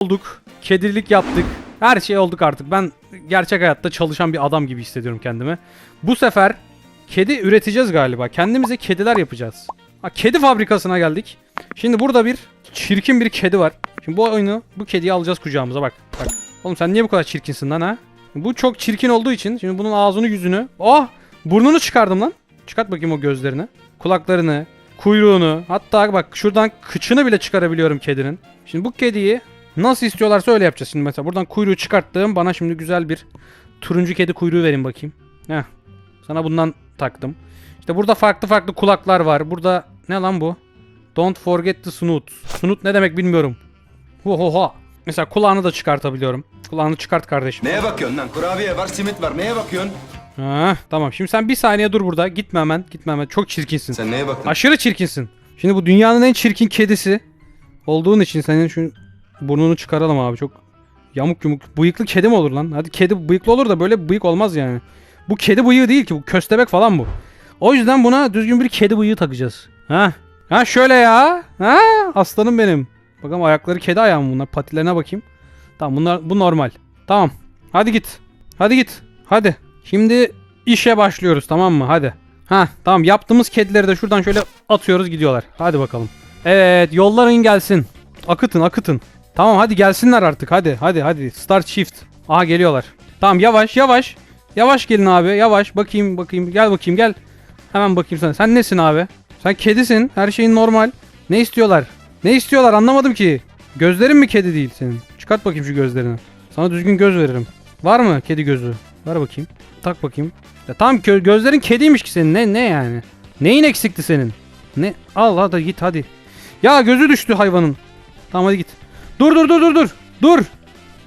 olduk. Kedilik yaptık. Her şey olduk artık. Ben gerçek hayatta çalışan bir adam gibi hissediyorum kendimi. Bu sefer kedi üreteceğiz galiba. Kendimize kediler yapacağız. Ha, kedi fabrikasına geldik. Şimdi burada bir çirkin bir kedi var. Şimdi bu oyunu bu kediyi alacağız kucağımıza bak. Bak. Oğlum sen niye bu kadar çirkinsin lan ha? Bu çok çirkin olduğu için şimdi bunun ağzını yüzünü. Oh! Burnunu çıkardım lan. Çıkart bakayım o gözlerini. Kulaklarını, kuyruğunu. Hatta bak şuradan kıçını bile çıkarabiliyorum kedinin. Şimdi bu kediyi nasıl istiyorlarsa öyle yapacağız. Şimdi mesela buradan kuyruğu çıkarttım. Bana şimdi güzel bir turuncu kedi kuyruğu verin bakayım. Heh. Sana bundan taktım. İşte burada farklı farklı kulaklar var. Burada ne lan bu? Don't forget the snoot. Snoot ne demek bilmiyorum. Ho ho ho. Mesela kulağını da çıkartabiliyorum. Kulağını çıkart kardeşim. Neye bakıyorsun lan? Kurabiye var, simit var. Neye bakıyorsun? Ha, tamam. Şimdi sen bir saniye dur burada. Gitme hemen. Gitme hemen. Çok çirkinsin. Sen neye baktın? Aşırı çirkinsin. Şimdi bu dünyanın en çirkin kedisi olduğun için senin şu burnunu çıkaralım abi. Çok yamuk yumuk. Bıyıklı kedi mi olur lan? Hadi kedi bıyıklı olur da böyle bıyık olmaz yani. Bu kedi bıyığı değil ki. Bu köstebek falan bu. O yüzden buna düzgün bir kedi bıyığı takacağız. Ha? Ha şöyle ya. Ha? Aslanım benim. Bakalım ayakları kedi ayağı mı bunlar? Patilerine bakayım. Tamam bunlar bu normal. Tamam. Hadi git. Hadi git. Hadi. Şimdi işe başlıyoruz tamam mı? Hadi. Ha tamam yaptığımız kedileri de şuradan şöyle atıyoruz gidiyorlar. Hadi bakalım. Evet yolların gelsin. Akıtın akıtın. Tamam hadi gelsinler artık hadi hadi hadi. Start shift. Aha geliyorlar. Tamam yavaş yavaş. Yavaş gelin abi yavaş. Bakayım bakayım gel bakayım gel. Hemen bakayım sana. Sen nesin abi? Sen kedisin. Her şeyin normal. Ne istiyorlar? Ne istiyorlar anlamadım ki. Gözlerin mi kedi değil senin? Çıkart bakayım şu gözlerini. Sana düzgün göz veririm. Var mı kedi gözü? Ver bakayım. Tak bakayım. Ya tamam gö- gözlerin kediymiş ki senin. Ne ne yani? Neyin eksikti senin? Ne? Al hadi git hadi. Ya gözü düştü hayvanın. Tamam hadi git. Dur dur dur dur dur. Dur.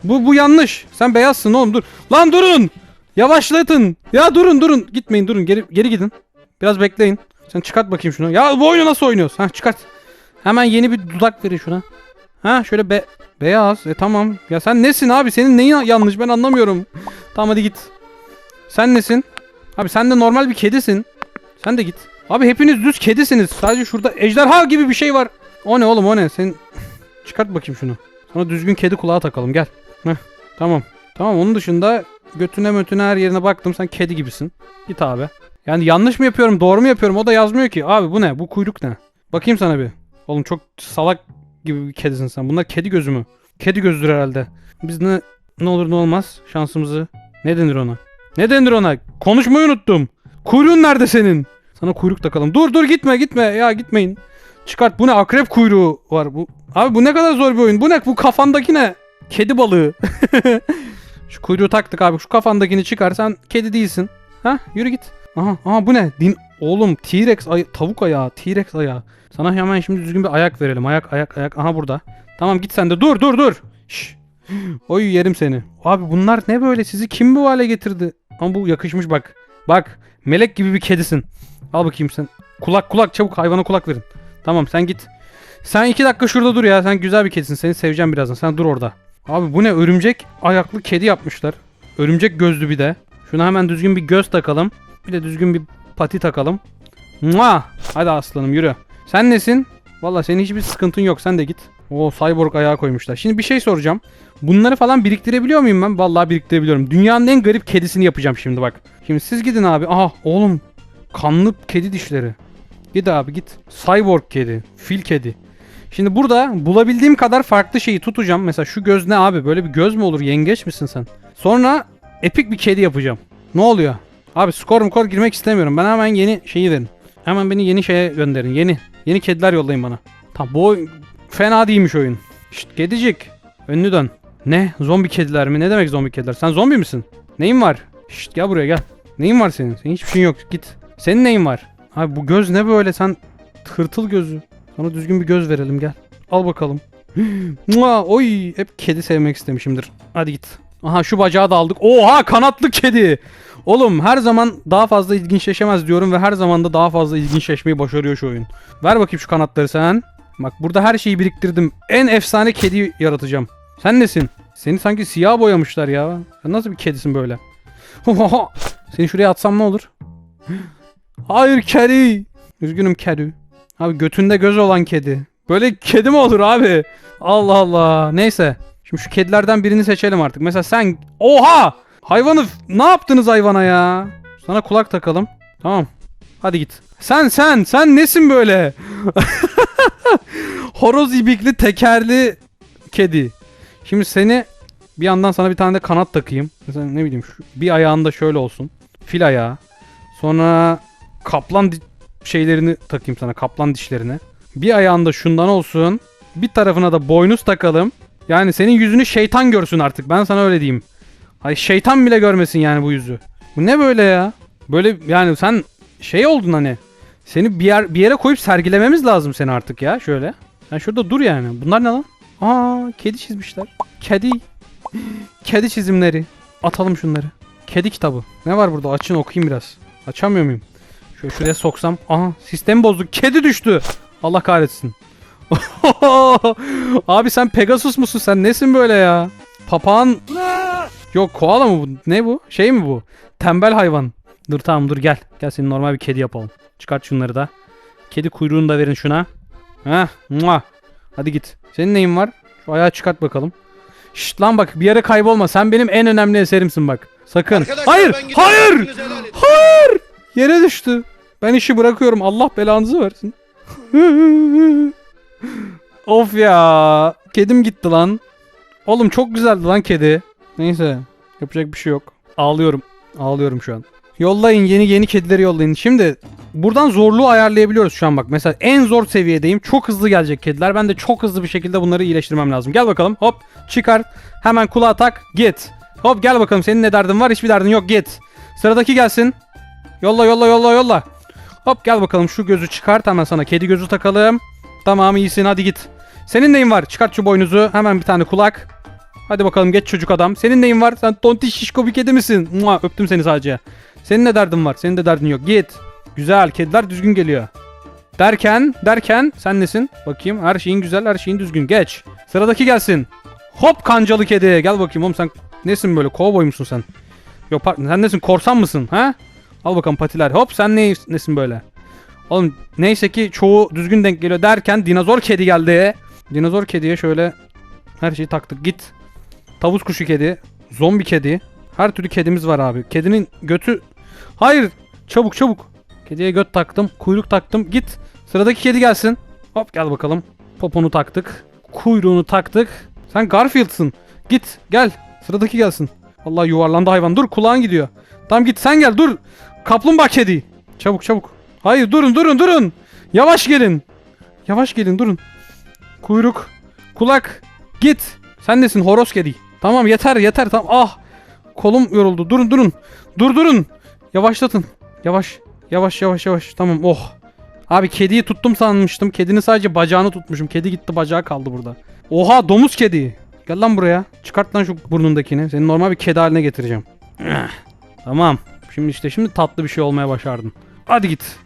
Bu bu yanlış. Sen beyazsın oğlum dur. Lan durun. Yavaşlatın. Ya durun durun. Gitmeyin durun. Geri geri gidin. Biraz bekleyin. Sen çıkart bakayım şunu. Ya bu oyunu nasıl oynuyoruz? Ha çıkart. Hemen yeni bir dudak verin şuna. Ha şöyle be beyaz. E tamam. Ya sen nesin abi? Senin neyin yanlış? Ben anlamıyorum. Tamam hadi git. Sen nesin? Abi sen de normal bir kedisin. Sen de git. Abi hepiniz düz kedisiniz. Sadece şurada ejderha gibi bir şey var. O ne oğlum o ne? Sen çıkart bakayım şunu. Sana düzgün kedi kulağı takalım gel. Heh, tamam. Tamam onun dışında götüne mötüne her yerine baktım sen kedi gibisin. Git abi. Yani yanlış mı yapıyorum doğru mu yapıyorum o da yazmıyor ki. Abi bu ne bu kuyruk ne? Bakayım sana bir. Oğlum çok salak gibi bir kedisin sen. Bunlar kedi gözü mü? Kedi gözüdür herhalde. Biz ne ne olur ne olmaz şansımızı. Ne denir ona? Ne denir ona? Konuşmayı unuttum. Kuyruğun nerede senin? Sana kuyruk takalım. Dur dur gitme gitme. Ya gitmeyin. Çıkart. Bu ne? Akrep kuyruğu var. Bu Abi bu ne kadar zor bir oyun. Bu ne? Bu kafandaki ne? Kedi balığı. Şu kuyruğu taktık abi. Şu kafandakini çıkar. Sen kedi değilsin. Ha? Yürü git. Aha, aha bu ne? Din Oğlum T-Rex ay tavuk ayağı, T-Rex ayağı. Sana hemen şimdi düzgün bir ayak verelim. Ayak ayak ayak. Aha burada. Tamam git sen de. Dur dur dur. Şş. Oy yerim seni. Abi bunlar ne böyle? Sizi kim bu hale getirdi? Ama bu yakışmış bak. Bak. Melek gibi bir kedisin. Al bakayım sen. Kulak kulak çabuk hayvana kulak verin. Tamam sen git. Sen iki dakika şurada dur ya. Sen güzel bir kedisin. Seni seveceğim birazdan. Sen dur orada. Abi bu ne? Örümcek ayaklı kedi yapmışlar. Örümcek gözlü bir de. Şuna hemen düzgün bir göz takalım. Bir de düzgün bir pati takalım. Mua! Hadi aslanım yürü. Sen nesin? Valla senin hiçbir sıkıntın yok. Sen de git. O cyborg ayağı koymuşlar. Şimdi bir şey soracağım. Bunları falan biriktirebiliyor muyum ben? Vallahi biriktirebiliyorum. Dünyanın en garip kedisini yapacağım şimdi bak. Şimdi siz gidin abi. Aha oğlum. Kanlı kedi dişleri. Git abi git. Cyborg kedi. Fil kedi. Şimdi burada bulabildiğim kadar farklı şeyi tutacağım. Mesela şu göz ne abi? Böyle bir göz mü olur? Yengeç misin sen? Sonra epik bir kedi yapacağım. Ne oluyor? Abi skor mukor girmek istemiyorum. Ben hemen yeni şeyi verin. Hemen beni yeni şeye gönderin. Yeni. Yeni kediler yollayın bana. Tamam bu oyun fena değilmiş oyun. Şşt kedicik. Önünü dön. Ne? Zombi kediler mi? Ne demek zombi kediler? Sen zombi misin? Neyin var? Şşt gel buraya gel. Neyin var senin? Senin hiçbir şeyin yok. Git. Senin neyin var? Abi bu göz ne böyle? Sen tırtıl gözü. Sana düzgün bir göz verelim gel. Al bakalım. Mua, oy hep kedi sevmek istemişimdir. Hadi git. Aha şu bacağı da aldık. Oha kanatlı kedi. Oğlum her zaman daha fazla ilginçleşemez diyorum ve her zaman da daha fazla ilginçleşmeyi başarıyor şu oyun. Ver bakayım şu kanatları sen. Bak burada her şeyi biriktirdim. En efsane kedi yaratacağım. Sen nesin? Seni sanki siyah boyamışlar ya. Sen nasıl bir kedisin böyle? Seni şuraya atsam ne olur? Hayır kedi. Üzgünüm kedi. Abi götünde göz olan kedi. Böyle kedi mi olur abi? Allah Allah. Neyse. Şimdi şu kedilerden birini seçelim artık. Mesela sen... Oha! Hayvanı... Ne yaptınız hayvana ya? Sana kulak takalım. Tamam. Hadi git. Sen sen sen nesin böyle? Horoz ibikli tekerli kedi. Şimdi seni bir yandan sana bir tane de kanat takayım. Mesela ne bileyim şu bir ayağında şöyle olsun. Fil ayağı. Sonra kaplan şeylerini takayım sana. Kaplan dişlerini. Bir ayağında şundan olsun. Bir tarafına da boynuz takalım. Yani senin yüzünü şeytan görsün artık. Ben sana öyle diyeyim. Hay şeytan bile görmesin yani bu yüzü. Bu ne böyle ya? Böyle yani sen şey oldun hani. Seni bir yer bir yere koyup sergilememiz lazım seni artık ya şöyle. Sen şurada dur yani. Bunlar ne lan? Aa, kedi çizmişler. Kedi. Kedi çizimleri. Atalım şunları. Kedi kitabı. Ne var burada? Açın okuyayım biraz. Açamıyor muyum? Şöyle şuraya soksam. Aha sistemi bozduk. Kedi düştü. Allah kahretsin. Abi sen Pegasus musun? Sen nesin böyle ya? Papağan... Yok koala mı bu? Ne bu? Şey mi bu? Tembel hayvan. Dur tamam dur gel. Gel seni normal bir kedi yapalım. Çıkart şunları da. Kedi kuyruğunu da verin şuna. Heh. Mua. Hadi git. Senin neyin var? Şu ayağı çıkart bakalım. Şşt lan bak bir yere kaybolma. Sen benim en önemli eserimsin bak. Sakın. Arkadaşlar, hayır! Hayır! Hayır! Yere düştü. Ben işi bırakıyorum. Allah belanızı versin. of ya. Kedim gitti lan. Oğlum çok güzeldi lan kedi. Neyse. Yapacak bir şey yok. Ağlıyorum. Ağlıyorum şu an. Yollayın yeni yeni kedileri yollayın. Şimdi buradan zorluğu ayarlayabiliyoruz şu an bak. Mesela en zor seviyedeyim. Çok hızlı gelecek kediler. Ben de çok hızlı bir şekilde bunları iyileştirmem lazım. Gel bakalım. Hop çıkar. Hemen kulağa tak. Git. Hop gel bakalım. Senin ne derdin var? Hiçbir derdin yok. Git. Sıradaki gelsin. Yolla yolla yolla yolla. Hop gel bakalım şu gözü çıkart hemen sana kedi gözü takalım. Tamam iyisin hadi git. Senin neyin var? Çıkart şu boynuzu. Hemen bir tane kulak. Hadi bakalım geç çocuk adam. Senin neyin var? Sen tontiş şişko bir kedi misin? Mua, öptüm seni sadece. Senin ne derdin var? Senin de derdin yok. Git. Güzel kediler düzgün geliyor. Derken derken sen nesin? Bakayım her şeyin güzel her şeyin düzgün. Geç. Sıradaki gelsin. Hop kancalı kedi. Gel bakayım oğlum sen nesin böyle? Kovboy musun sen? Yok pardon sen nesin? Korsan mısın? Ha? Al bakalım patiler. Hop sen ne, nesin böyle? Oğlum neyse ki çoğu düzgün denk geliyor derken dinozor kedi geldi. Dinozor kediye şöyle her şeyi taktık. Git. Tavus kuşu kedi. Zombi kedi. Her türlü kedimiz var abi. Kedinin götü... Hayır. Çabuk çabuk. Kediye göt taktım. Kuyruk taktım. Git. Sıradaki kedi gelsin. Hop gel bakalım. Poponu taktık. Kuyruğunu taktık. Sen Garfield'sın. Git gel. Sıradaki gelsin. Allah yuvarlandı hayvan. Dur kulağın gidiyor. Tamam git sen gel dur. Kaplumbağa kedi. Çabuk çabuk. Hayır durun durun durun. Yavaş gelin. Yavaş gelin durun. Kuyruk. Kulak. Git. Sen nesin horoz kedi. Tamam yeter yeter tamam. Ah. Kolum yoruldu. Durun durun. Dur durun. Yavaşlatın. Yavaş. Yavaş yavaş yavaş. Tamam oh. Abi kediyi tuttum sanmıştım. Kedinin sadece bacağını tutmuşum. Kedi gitti bacağı kaldı burada. Oha domuz kedi. Gel lan buraya. Çıkart lan şu burnundakini. Seni normal bir kedi haline getireceğim. Tamam. Şimdi işte şimdi tatlı bir şey olmaya başardın. Hadi git.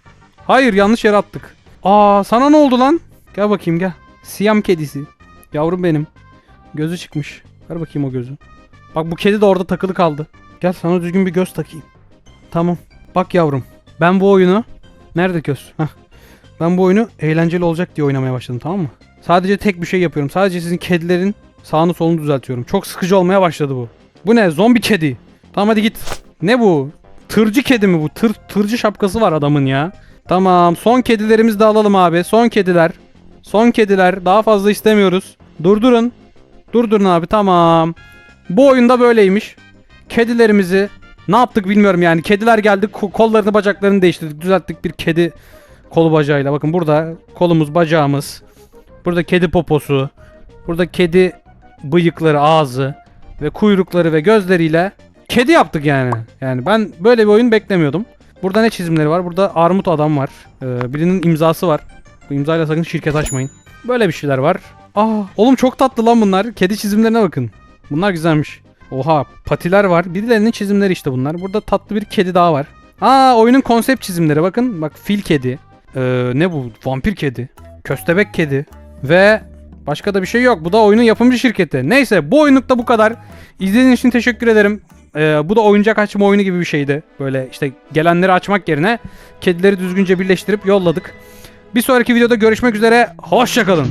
Hayır yanlış yere attık. Aa sana ne oldu lan? Gel bakayım gel. Siyam kedisi. Yavrum benim. Gözü çıkmış. Ver bakayım o gözü. Bak bu kedi de orada takılı kaldı. Gel sana düzgün bir göz takayım. Tamam. Bak yavrum. Ben bu oyunu... Nerede göz? Hah. Ben bu oyunu eğlenceli olacak diye oynamaya başladım tamam mı? Sadece tek bir şey yapıyorum. Sadece sizin kedilerin sağını solunu düzeltiyorum. Çok sıkıcı olmaya başladı bu. Bu ne? Zombi kedi. Tamam hadi git. Ne bu? Tırcı kedi mi bu? Tır, tırcı şapkası var adamın ya. Tamam son kedilerimizi de alalım abi. Son kediler. Son kediler. Daha fazla istemiyoruz. Durdurun. Durdurun abi tamam. Bu oyunda böyleymiş. Kedilerimizi ne yaptık bilmiyorum yani. Kediler geldi ko- kollarını bacaklarını değiştirdik. Düzelttik bir kedi kolu bacağıyla. Bakın burada kolumuz bacağımız. Burada kedi poposu. Burada kedi bıyıkları ağzı ve kuyrukları ve gözleriyle kedi yaptık yani. Yani ben böyle bir oyun beklemiyordum. Burada ne çizimleri var? Burada armut adam var. Ee, birinin imzası var. Bu imzayla sakın şirket açmayın. Böyle bir şeyler var. Aa, oğlum çok tatlı lan bunlar. Kedi çizimlerine bakın. Bunlar güzelmiş. Oha, patiler var. Birilerinin çizimleri işte bunlar. Burada tatlı bir kedi daha var. Aa, oyunun konsept çizimleri bakın. Bak fil kedi. Ee, ne bu? Vampir kedi. Köstebek kedi. Ve başka da bir şey yok. Bu da oyunun yapımcı şirketi. Neyse bu oyunlukta bu kadar. İzlediğiniz için teşekkür ederim. Ee, bu da oyuncak açma oyunu gibi bir şeydi. Böyle işte gelenleri açmak yerine kedileri düzgünce birleştirip yolladık. Bir sonraki videoda görüşmek üzere. Hoşçakalın.